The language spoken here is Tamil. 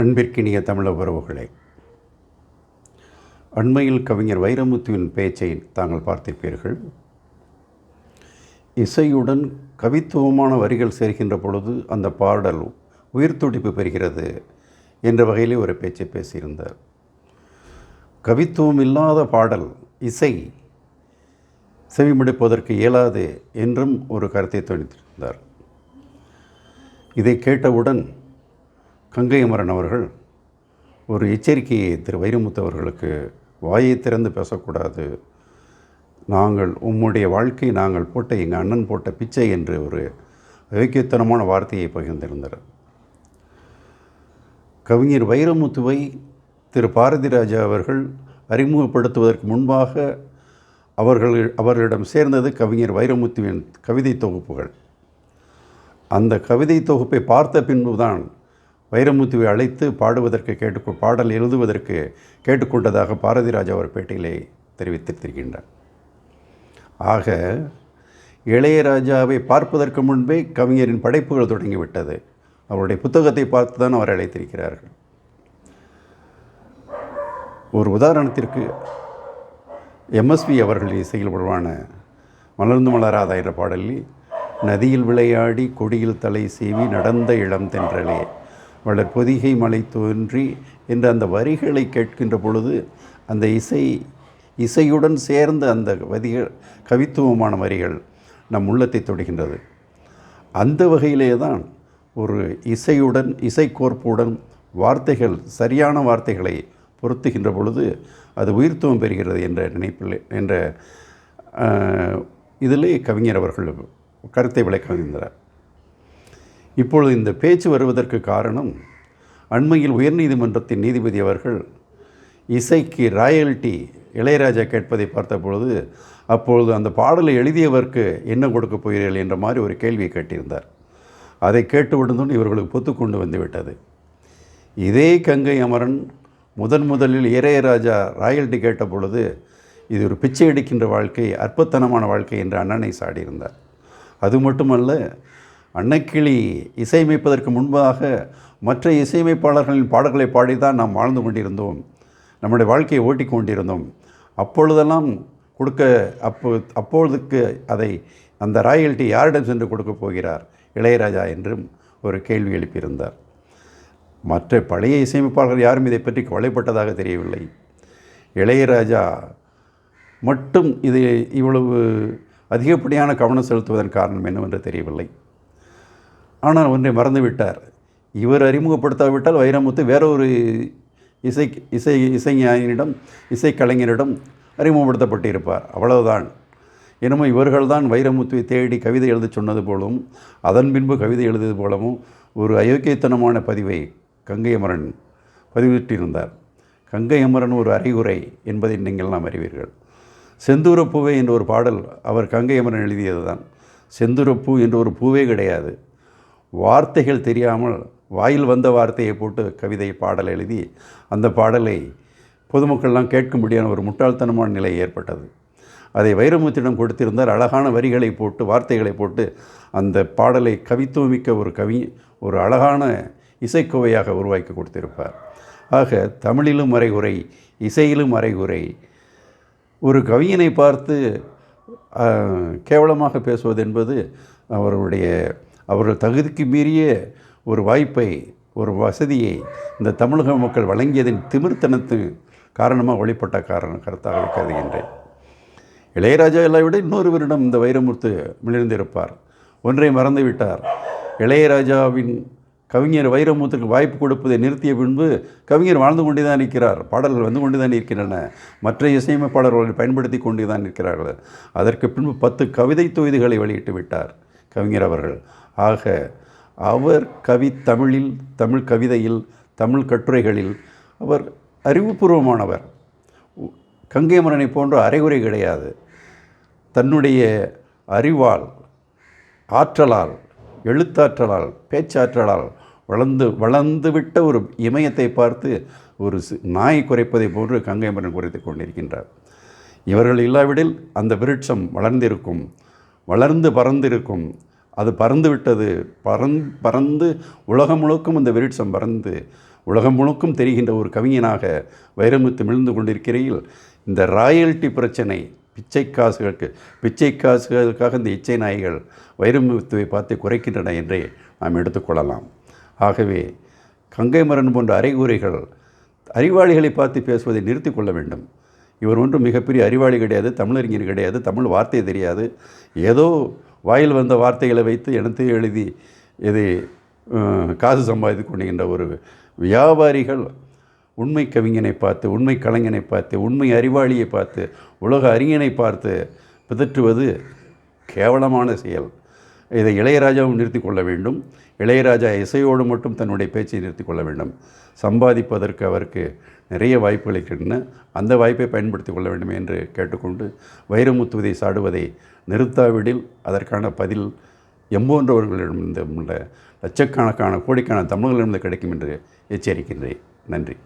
அன்பிற்கினிய தமிழ உறவுகளே அண்மையில் கவிஞர் வைரமுத்துவின் பேச்சை தாங்கள் பார்த்திருப்பீர்கள். இசையுடன் கவித்துவமான வரிகள் சேர்கின்ற பொழுது அந்த பாடல் உயிர் துடிப்பு பெறுகிறது என்ற வகையிலே ஒரு பேச்சை பேசியிருந்தார். கவித்துவம் இல்லாத பாடல் இசை செவிமடுப்பதற்கு இயலாது என்றும் ஒரு கருத்தை துணித்திருந்தார் இதை கேட்டவுடன் கங்கை அமரன் அவர்கள் ஒரு எச்சரிக்கையை திரு வைரமுத்து அவர்களுக்கு வாயை திறந்து பேசக்கூடாது. நாங்கள் உம்முடைய வாழ்க்கை நாங்கள் போட்ட எங்கள் அண்ணன் போட்ட பிச்சை என்று ஒரு வைக்கியத்தனமான வார்த்தையை பகிர்ந்திருந்தார் கவிஞர் வைரமுத்துவை திரு பாரதிராஜா அவர்கள் அறிமுகப்படுத்துவதற்கு முன்பாக அவர்கள் அவர்களிடம் சேர்ந்தது கவிஞர் வைரமுத்துவின் கவிதை தொகுப்புகள். அந்த கவிதை தொகுப்பை பார்த்த பின்புதான் வைரமுத்துவை அழைத்து பாடுவதற்கு கேட்டு பாடல் எழுதுவதற்கு கேட்டுக்கொண்டதாக பாரதிராஜா அவர் பேட்டியிலே தெரிவித்திருக்கின்றார். ஆக இளையராஜாவை பார்ப்பதற்கு முன்பே கவிஞரின் படைப்புகள் தொடங்கிவிட்டது. அவருடைய புத்தகத்தை பார்த்து தான் அவர் அழைத்திருக்கிறார்கள். ஒரு உதாரணத்திற்கு எம்எஸ்வி அவர்கள் இசையில் உருவான மலர்ந்து மலராதா என்ற பாடலில் நதியில் விளையாடி கொடியில் தலை சீவி நடந்த இளம் தென்றலே வளர் பொதிகை மலை தோன்றி என்ற அந்த வரிகளை கேட்கின்ற பொழுது அந்த இசை இசையுடன் சேர்ந்த அந்த வரிகள் கவித்துவமான வரிகள் நம் உள்ளத்தை தொடுகின்றது. அந்த வகையிலே தான் ஒரு இசையுடன் இசைக்கோர்ப்புடன் வார்த்தைகள் சரியான வார்த்தைகளை பொருத்துகின்ற பொழுது அது உயிர்த்துவம் பெறுகிறது என்ற நினைப்பில் என்ற இதிலே கவிஞர் அவர்கள் கருத்தை விளக்குகின்றார் இப்பொழுது இந்த பேச்சு வருவதற்கு காரணம் அண்மையில் உயர்நீதிமன்றத்தின் நீதிபதி அவர்கள் இசைக்கு ராயல்ட்டி இளையராஜா கேட்பதை பார்த்த பொழுது அப்பொழுது அந்த பாடலை எழுதியவருக்கு என்ன கொடுக்க போகிறீர்கள் என்ற மாதிரி ஒரு கேள்வியை கேட்டிருந்தார். அதை கேட்டு விடுந்தும் இவர்களுக்கு பொத்துக்கொண்டு வந்துவிட்டது. இதே கங்கை அமரன் முதன் முதலில் இளையராஜா ராயல்ட்டி கேட்ட பொழுது இது ஒரு பிச்சை அடிக்கின்ற வாழ்க்கை அற்பத்தனமான வாழ்க்கை என்று அண்ணனை சாடியிருந்தார். அது மட்டுமல்ல அன்னக்கிளி இசையமைப்பதற்கு முன்பாக மற்ற இசையமைப்பாளர்களின் பாடல்களை பாடிதான் நாம் வாழ்ந்து கொண்டிருந்தோம். நம்முடைய வாழ்க்கையை ஓட்டி கொண்டிருந்தோம். அப்பொழுதெல்லாம் கொடுக்க அப்போ அப்பொழுதுக்கு அதை அந்த ராயல்ட்டி யாரிடம் சென்று கொடுக்கப் போகிறார் இளையராஜா என்றும் ஒரு கேள்வி எழுப்பியிருந்தார். மற்ற பழைய இசையமைப்பாளர்கள் யாரும் இதை பற்றி கவலைப்பட்டதாக தெரியவில்லை. இளையராஜா மட்டும் இது இவ்வளவு அதிகப்படியான கவனம் செலுத்துவதன் காரணம் என்னவென்று தெரியவில்லை. ஆனால் ஒன்றை மறந்துவிட்டார். இவர் அறிமுகப்படுத்தாவிட்டால் வைரமுத்து வேற ஒரு இசை இசை இசைஞானியிடம் இசைக்கலைஞரிடம் அறிமுகப்படுத்தப்பட்டிருப்பார். அவ்வளவுதான். என்னமோ இவர்கள்தான் வைரமுத்துவை தேடி கவிதை எழுத சொன்னது போலவும் அதன் பின்பு கவிதை எழுதியது போலவும் ஒரு அயோக்கியத்தனமான பதிவை கங்கை அமரன் பதிவிட்டிருந்தார். கங்கை அமரன் ஒரு அறிகுறை என்பதை நீங்கள் நாம் அறிவீர்கள். செந்தூரப்பூவே என்ற ஒரு பாடல் அவர் கங்கை அமரன் எழுதியது தான் செந்தூரப்பூ என்ற ஒரு பூவே கிடையாது. வார்த்தைகள் தெரியாமல் வாயில் வந்த வார்த்தையை போட்டு கவிதை பாடல் எழுதி அந்த பாடலை பொதுமக்கள்லாம் கேட்க முடியாத ஒரு முட்டாள்தனமான நிலை ஏற்பட்டது. அதை வைரமுத்திடம் கொடுத்திருந்தால் அழகான வரிகளை போட்டு வார்த்தைகளை போட்டு அந்த பாடலை கவித்துவமிக்க ஒரு கவி ஒரு அழகான இசைக்கோவையாக உருவாக்கி கொடுத்திருப்பார். ஆக தமிழிலும் அறைகுறை இசையிலும் அறைகுறை ஒரு கவியனை பார்த்து கேவலமாக பேசுவது என்பது அவர்களுடைய அவர்கள் தகுதிக்கு மீறிய ஒரு வாய்ப்பை ஒரு வசதியை இந்த தமிழக மக்கள் வழங்கியதின் திமிர்த்தனத்து காரணமாக வழிபட்ட காரணம் கருத்தாக கருதுகின்றேன். இளையராஜா எல்லாம் விட இன்னொருவரிடம் இந்த வைரமுத்து மிளிர்ந்திருப்பார். ஒன்றை மறந்துவிட்டார். இளையராஜாவின் கவிஞர் வைரமுத்துக்கு வாய்ப்பு கொடுப்பதை நிறுத்திய பின்பு கவிஞர் வாழ்ந்து கொண்டே தான் இருக்கிறார். பாடல்கள் வந்து கொண்டு தான் இருக்கின்றன. மற்ற இசையமைப்பாளர்களை பயன்படுத்தி கொண்டு தான் இருக்கிறார்கள். அதற்கு பின்பு பத்து கவிதை தொகுதிகளை வெளியிட்டு விட்டார் கவிஞர் அவர்கள். ஆக அவர் கவி தமிழில் தமிழ் கவிதையில் தமிழ் கட்டுரைகளில் அவர் அறிவுபூர்வமானவர். கங்கைமரனை போன்ற அரைகுறை கிடையாது. தன்னுடைய அறிவால் ஆற்றலால் எழுத்தாற்றலால் பேச்சாற்றலால் வளர்ந்து வளர்ந்துவிட்ட ஒரு இமயத்தை பார்த்து ஒரு நாய் குறைப்பதை போன்று கங்கைமரன் குறைத்து கொண்டிருக்கின்றார். இவர்கள் இல்லாவிடில் அந்த விருட்சம் வளர்ந்திருக்கும் வளர்ந்து பறந்திருக்கும் அது பறந்து விட்டது. பறந் பறந்து உலகம் முழுக்கும் அந்த விருட்சம் பறந்து உலகம் முழுக்கும் தெரிகின்ற ஒரு கவிஞனாக வைரமுத்து மிழ்ந்து கொண்டிருக்கிறையில் இந்த ராயல்ட்டி பிரச்சனை பிச்சை காசுகளுக்கு பிச்சை காசுகளுக்காக இந்த இச்சை நாய்கள் வைரமுத்துவை பார்த்து குறைக்கின்றன என்றே நாம் எடுத்துக்கொள்ளலாம் ஆகவே கங்கை மரன் போன்ற அறைகூறைகள் அறிவாளிகளை பார்த்து பேசுவதை நிறுத்தி கொள்ள வேண்டும். இவர் ஒன்றும் மிகப்பெரிய அறிவாளி கிடையாது தமிழறிஞர் கிடையாது தமிழ் வார்த்தை தெரியாது. ஏதோ வாயில் வந்த வார்த்தைகளை வைத்து எனத்தையும் எழுதி இதை காசு சம்பாதித்து கொண்டிருக்கின்ற ஒரு வியாபாரிகள் உண்மை கவிஞனை பார்த்து உண்மை கலைஞனை பார்த்து உண்மை அறிவாளியை பார்த்து உலக அறிஞனை பார்த்து பிதற்றுவது கேவலமான செயல். இதை இளையராஜாவும் நிறுத்தி கொள்ள வேண்டும். இளையராஜா இசையோடு மட்டும் தன்னுடைய பேச்சை நிறுத்தி கொள்ள வேண்டும். சம்பாதிப்பதற்கு அவருக்கு நிறைய வாய்ப்புகள் இருக்கின்றன. அந்த வாய்ப்பை பயன்படுத்தி கொள்ள வேண்டும் என்று கேட்டுக்கொண்டு வைரமுத்துவதை சாடுவதை நிறுத்தாவிடில் அதற்கான பதில் எம்போன்றவர்களிடமிருந்து உள்ள லட்சக்கணக்கான கோடிக்கான தமிழர்களிடமிருந்து கிடைக்கும் என்று எச்சரிக்கின்றேன். நன்றி.